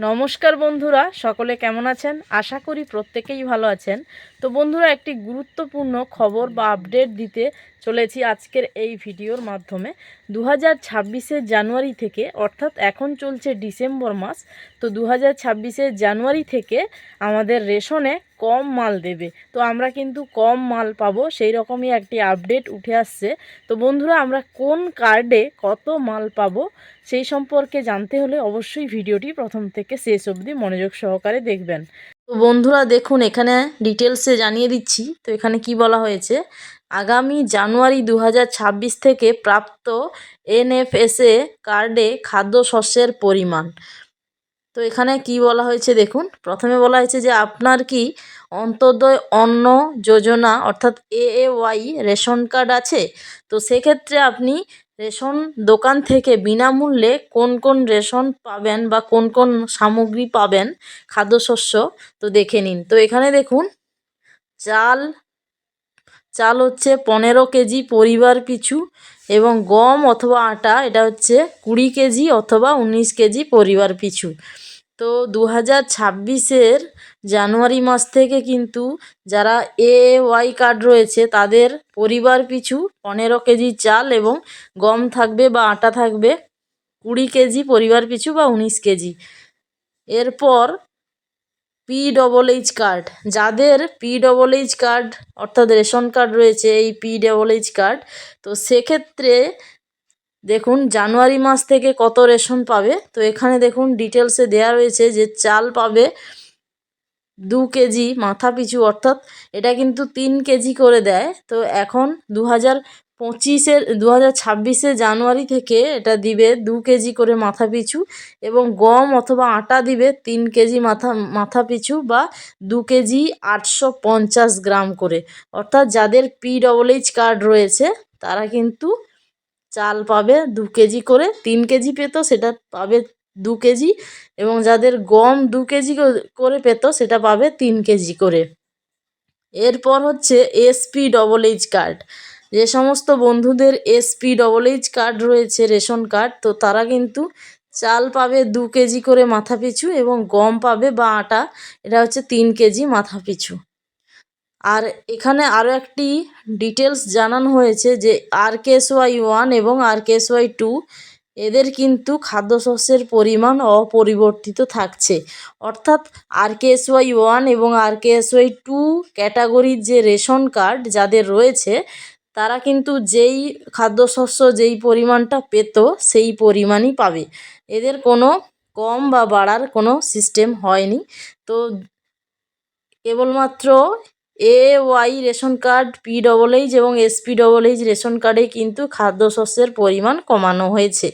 নমস্কার বন্ধুরা, সকলে কেমন আছেন? আশা করি প্রত্যেকেই ভালো আছেন। তো বন্ধুরা, একটি গুরুত্বপূর্ণ খবর বা আপডেট দিতে চলেছি আজকের এই ভিডিওর মাধ্যমে। দু হাজার জানুয়ারি থেকে, অর্থাৎ এখন চলছে ডিসেম্বর মাস, তো দু হাজার জানুয়ারি থেকে আমাদের রেশনে কম মাল দেবে। তো আমরা কিন্তু কম মাল পাবো, সেই রকমই একটি আপডেট উঠে আসছে। তো বন্ধুরা, আমরা কোন কার্ডে কত মাল পাবো, সেই সম্পর্কে জানতে হলে অবশ্যই ভিডিওটি প্রথম থেকে শেষ অবধি মনোযোগ সহকারে দেখবেন। তো বন্ধুরা, দেখুন, এখানে ডিটেলসে জানিয়ে দিচ্ছি। তো এখানে কি বলা হয়েছে? আগামী জানুয়ারি দু হাজার ছাব্বিশ থেকে প্রাপ্ত এনএফএসএ কার্ডে খাদ্যশস্যের পরিমাণ। তো এখানে কি বলা হয়েছে দেখুন, প্রথমে বলা হয়েছে যে আপনার কি অন্তর্দয় অন্ন যোজনা অর্থাৎ এএওয়াই রেশন কার্ড আছে? তো সেক্ষেত্রে আপনি রেশন দোকান থেকে বিনামূল্যে কোন কোন রেশন পাবেন বা কোন কোন সামগ্রী পাবেন খাদ্যশস্য, তো দেখে নিন। তো এখানে দেখুন, চাল চাল হচ্ছে পনেরো কেজি পরিবার পিছু এবং গম অথবা আটা, এটা হচ্ছে কুড়ি কেজি অথবা উনিশ কেজি পরিবার পিছু। তো দু হাজার ছাব্বিশের জানুয়ারি মাস থেকে কিন্তু যারা এ ওয়াই কার্ড রয়েছে, তাদের পরিবার পিছু পনেরো কেজি চাল এবং গম থাকবে বা আটা থাকবে কুড়ি কেজি পরিবার পিছু বা উনিশ কেজি। এরপর পি ডবল এইচ কার্ড যাদের পি ডবল এইচ কার্ড অর্থাৎ রেশন কার্ড রয়েছে, এই পি ডবল এইচ কার্ড তো সেক্ষেত্রে দেখুন, জানুয়ারি মাস থেকে কত রেশন পাবে? তো এখানে দেখুন ডিটেলসে দেওয়া রয়েছে যে চাল পাবে দু কেজি মাথা পিছু, অর্থাৎ এটা কিন্তু তিন কেজি করে দেয়। তো এখন দু হাজার পঁচিশের দু হাজার ছাব্বিশে জানুয়ারি থেকে এটা দিবে দু কেজি করে মাথা পিছু এবং গম অথবা আটা দিবে তিন কেজি মাথা মাথা পিছু বা দু কেজি আটশো পঞ্চাশ গ্রাম করে। অর্থাৎ যাদের পি ডবল এইচ কার্ড রয়েছে, তারা কিন্তু চাল পাবে দু কেজি করে। তিন কেজি পেতো সেটা পাবে দু কেজি এবং যাদের গম দু কেজি করে পেত, সেটা পাবে তিন কেজি করে। এরপর হচ্ছে এসপি ডবল এইচ কার্ড যে সমস্ত বন্ধুদের এসপি ডবল এইচ কার্ড রয়েছে, রেশন কার্ড তো তারা কিন্তু চাল পাবে দু কেজি করে মাথা পিছু এবং গম পাবে বা আটা, এটা হচ্ছে তিন কেজি মাথা পিছু আর এখানে আরও একটি ডিটেলস জানানো হয়েছে যে আর ওয়াই ওয়ান এবং আর ওয়াই টু এদের কিন্তু খাদ্যশস্যের পরিমাণ অপরিবর্তিত থাকছে। অর্থাৎ আর ওয়াই ওয়ান এবং আর ওয়াই টু ক্যাটাগরির যে রেশন কার্ড যাদের রয়েছে, তারা কিন্তু যেই খাদ্যশস্য যেই পরিমাণটা পেত সেই পরিমাণই পাবে। এদের কোনো কম বা বাড়ার কোনো সিস্টেম হয়নি। তো কেবলমাত্র A Y ration card P double H এবং এসপি ডবল এইচ রেশন কার্ডে কিন্তু খাদ্যশস্যের পরিমাণ কমানো হয়েছে।